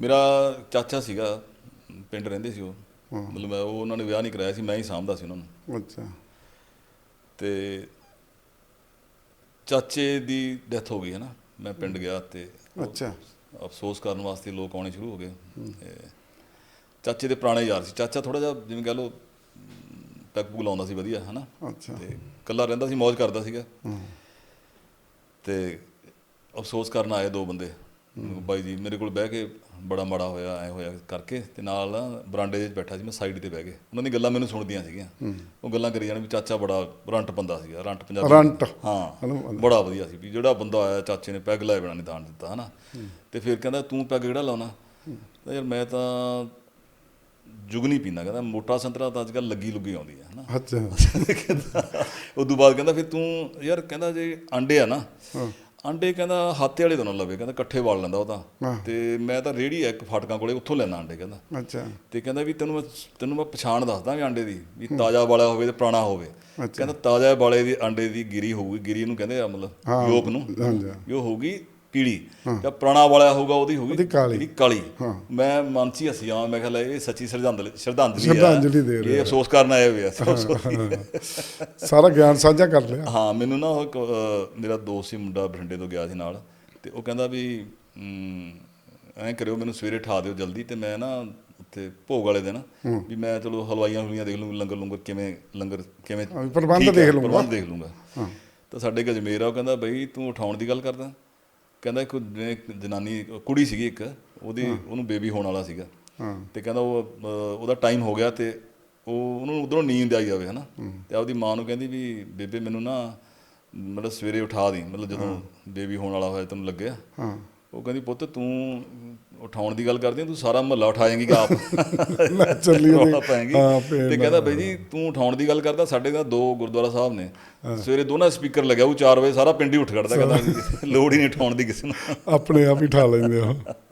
ਮੇਰਾ ਚਾਚਾ ਸੀਗਾ ਪਿੰਡ ਰਹਿੰਦੇ ਸੀ ਉਹ। ਮਤਲਬ ਮੈਂ- ਉਹ ਉਹਨਾਂ ਨੇ ਵਿਆਹ ਨਹੀਂ ਕਰਾਇਆ ਸੀ ਮੈਂ ਹੀ ਸਾਂਭਦਾ ਸੀ ਉਹਨਾਂ ਨੂੰ। ਅੱਛਾ। ਤੇ ਚਾਚੇ ਦੀ ਡੈਥ ਹੋ ਗਈ ਹੈ ਨਾ ਮੈਂ ਪਿੰਡ ਗਿਆ ਤੇ ਅੱਛਾ। ਅਫਸੋਸ ਕਰਨ ਵਾਸਤੇ ਲੋਕ ਆਉਣੇ ਸ਼ੁਰੂ ਹੋ ਗਏ। ਤੇ ਚਾਚੇ ਦੇ ਪੁਰਾਣੇ ਯਾਰ ਸੀ। ਚਾਚਾ ਥੋੜਾ ਜਿਹਾ ਜਿਵੇਂ ਕਹ ਪੈਗ ਪੂਗ ਲਾਉਂਦਾ ਸੀ ਵਧੀਆ ਹਨਾ ਅੱਛਾ। ਤੇ ਇਕੱਲਾ ਰਹਿੰਦਾ ਸੀ ਮौज ਕਰਦਾ ਸੀਗਾ। ਤੇ ਅਫਸੋਸ ਕਰਨ ਆਏ ਦੋ ਬੰਦੇ। ਬਾਈ ਜੀ ਮੇਰੇ ਕੋਲ ਬਹਿ ਕੇ ਬੜਾ ਮਾੜਾ ਹੋਇਆ ਐ ਹੋਇਆ ਕਰਕੇ ਤੇ ਨਾਲ ਬਰਾਂਡੇ 'ਚ ਬੈਠਾ ਸੀ ਮੈਂ ਸਾਈਡ ਤੇ ਬਹਿ ਕੇ। ਉਹਨਾਂ ਦੀ ਗੱਲਾਂ ਮੈਨੂੰ ਸੁਣਦੀਆਂ ਸੀਗੀਆਂ। ਉਹ ਗੱਲਾਂ ਕਰੀ ਜਾਣ ਵੀ ਚਾਚਾ ਬੜਾ ਰੰਟ ਬੰਦਾ ਸੀਗਾ ਰੰਟ ਪੰਜਾਬੀ ਰੰਟ। ਹਾਂ? ਬੜਾ ਵਧੀਆ ਸੀ ਵੀ ਜਿਹੜਾ ਬੰਦਾ ਆਇਆ ਚਾਚੇ ਨੇ ਪੈਗ ਲਾਏ ਬਿਨਾਂ ਨਹੀਂ ਦਾਣ ਦਿੱਤਾ ਹਨਾ। ਤੇ ਫਿਰ ਕਹਿੰਦਾ ਤੂੰ ਪੈਗ ਕਿਹੜਾ ਲਾਉਣਾ? ਤਾਂ ਯਾਰ ਮੈਂ ਤਾਂ ਜੁਗਨੀ ਪੀਂਦਾ। ਕਹਿੰਦਾ ਮੋਟਾ ਸੰਤਰਾ ਤਾਂ ਅੱਜ ਕੱਲ ਲੱਗੀ ਲੁੱਗੀ ਆਉਂਦੀ ਹੈ ਹਨਾ? ਅੱਛਾ। ਕਹਿੰਦਾ ਉਸ ਤੋਂ ਬਾਅਦ ਕਹਿੰਦਾ ਫਿਰ ਤੂੰ ਯਾਰ ਕਹਿੰਦਾ ਜੇ ਆਂਡੇ ਆ ਨਾ ਆਂਡੇ ਕਹਿੰਦਾ ਹਾਤੇ ਵਾਲੇ ਤੋਂ ਨਾ ਲਵੇ ਕਹਿੰਦਾ ਇਕੱਠੇ ਵਾਲ ਲੈਂਦਾ ਉਹ। ਤਾਂ ਤੇ ਮੈਂ ਤਾਂ ਰੇੜੀ ਆ ਇੱਕ ਫਾਟਕਾਂ ਕੋਲੇ ਉੱਥੋਂ ਲੈਣਾ ਆਂਡੇ ਕਹਿੰਦਾ ਅੱਛਾ ਤੇ ਕਹਿੰਦਾ ਵੀ ਤੈਨੂੰ ਮੈਂ ਤੈਨੂੰ ਮੈਂ ਪਛਾਣ ਦੱਸਦਾ ਵੀ ਆਂਡੇ ਦੀ ਵੀ ਤਾਜ਼ਾ ਵਾਲਾ ਹੋਵੇ ਤੇ ਪੁਰਾਣਾ ਹੋਵੇ। ਕਹਿੰਦਾ ਤਾਜ਼ਾ ਵਾਲੇ ਦੀ ਆਂਡੇ ਦੀ ਗਿਰੀ ਹੋਊਗੀ ਗਿਰੀ ਨੂੰ ਕਹਿੰਦੇ ਆ ਮਤਲਬ ਯੋਕ ਨੂੰ ਹਾਂਜੀ। ਉਹ ਹੋਊਗੀ ਪੀਲੀ। ਤੇ ਪੁਰਾਣਾ ਵਾਲਾ ਹੋਊਗਾ ਉਹਦੀ ਹੋਊਗੀ ਉਹਦੀ ਕਾਲੀ। ਕਾਲੀ। ਮੈਂ ਮਨ 'ਚ ਹੀ ਹੱਸੀ ਆਵਾਂ ਮੈਂ ਕਿਹਾ ਲੈ ਇਹ ਸੱਚੀ ਸ਼ਰਧਾਂਜਲੀ ਸ਼ਰਧਾਂਜਲੀ ਆ। ਸ਼ਰਧਾਂਜਲੀ ਦੇ ਰਹੇ ਇਹ ਅਫਸੋਸ ਕਰਨ ਆਏ ਹੋਏ ਆ ਸਾਰਾ ਗਿਆਨ ਸਾਂਝਾ ਕਰ ਲਿਆ। ਹਾਂ ਮੈਨੂੰ ਨਾ ਉਹ ਇੱਕ, ਅਹ, ਮੇਰਾ ਦੋਸਤ ਸੀ ਮੁੰਡਾ ਬਠਿੰਡੇ ਤੋਂ ਗਿਆ ਸੀ ਨਾਲ ਤੇ ਉਹ ਕਹਿੰਦਾ ਵੀ ਅਮ, ਐਂ ਕਰਿਓ ਮੈਨੂੰ ਸਵੇਰੇ ਠਾ ਦਿਓ ਜਲਦੀ ਤੇ ਮੈਂ ਨਾ ਉੱਥੇ ਭੋਗ ਵਾਲੇ ਦਿਨ ਵੀ ਮੈਂ ਚਲੋ ਹਲਵਾਈਆਂ ਹਲਵਾਈਆਂ ਦੇਖ ਲੂੰ ਲੰਗਰ ਲੰਗਰ ਕਿਵੇਂ ਲੰਗਰ ਕਿਵੇਂ ਹਾਂ, ਵੀ ਪ੍ਰਬੰਧ ਠੀਕ ਹੈ, ਦੇਖ ਲੂੰਗਾ। ਪ੍ਰਬੰਧ ਦੇਖ ਲੂੰਗਾ। ਤਾਂ ਸਾਡੇ ਇੱਕ ਅਜਮੇਰ ਆ ਉਹ ਕਹਿੰਦਾ ਬਈ ਤੂੰ ਉਠਾਉਣ ਦੀ ਗੱਲ ਕਰਦਾ। ਕਹਿੰਦਾ ਇੱਕ ਜਨਾਨੀ ਕੁੜੀ ਸੀਗੀ ਇੱਕ ਉਹਦੀ ਉਹਨੂੰ ਬੇਬੀ ਹੋਣ ਵਾਲਾ ਸੀਗਾ। ਹਾਂ। ਤੇ ਕਹਿੰਦਾ ਉਹ ਉਹਦਾ ਟਾਈਮ ਹੋ ਗਿਆ ਤੇ ਉਹ ਉਹਨੂੰ ਉਧਰੋਂ ਨੀਂਦ ਆਈ ਜਾਵੇ ਹਨਾ। ਤੇ ਆਪਦੀ ਮਾਂ ਨੂੰ ਕਹਿੰਦੀ ਵੀ ਬੇਬੇ ਮੈਨੂੰ ਨਾ ਮਤਲਬ ਸਵੇਰੇ ਉਠਾ ਦੀ ਮਤਲਬ ਜਦੋਂ ਬੇਬੀ ਹੋਣ ਵਾਲਾ ਹੋਇਆ ਤੈਨੂੰ ਲੱਗਿਆ? ਹਾਂ। ਉਹ ਕਹਿੰਦੀ ਪੁੱਤ ਤੂੰ ਉਠਾਉਣ ਦੀ ਗੱਲ ਕਰਦੀ ਤੂੰ ਸਾਰਾ ਮਹੱਲਾ ਉਠਾਏਂਗੀ ਕਿ ਆਪ। ਲੈ ਚੱਲੀ ਉਹਦੀ- ਪਾਏਂਗੀ ਤੇ ਕਹਿੰਦਾ ਬਈ ਜੀ ਤੂੰ ਉਠਾਉਣ ਦੀ ਗੱਲ ਕਰਦਾ ਸਾਡੇ ਤਾਂ ਦੋ ਗੁਰਦੁਆਰਾ ਸਾਹਿਬ ਨੇ। ਸਵੇਰੇ ਦੋਨਾਂ ਸਪੀਕਰ ਲੱਗਿਆ ਉਹ 4 ਵਜੇ ਸਾਰਾ ਪਿੰਡ ਹੀ ਉੱਠ ਖੜਦਾ ਕਹਿੰਦਾ ਲੋੜ ਹੀ ਨਹੀਂ ਉਠਾਉਣ ਦੀ ਕਿਸੇ ਨੂੰ। ਆਪਣੇ ਆਪ ਹੀ ਠਾ ਲੈਂਦੇ ਆ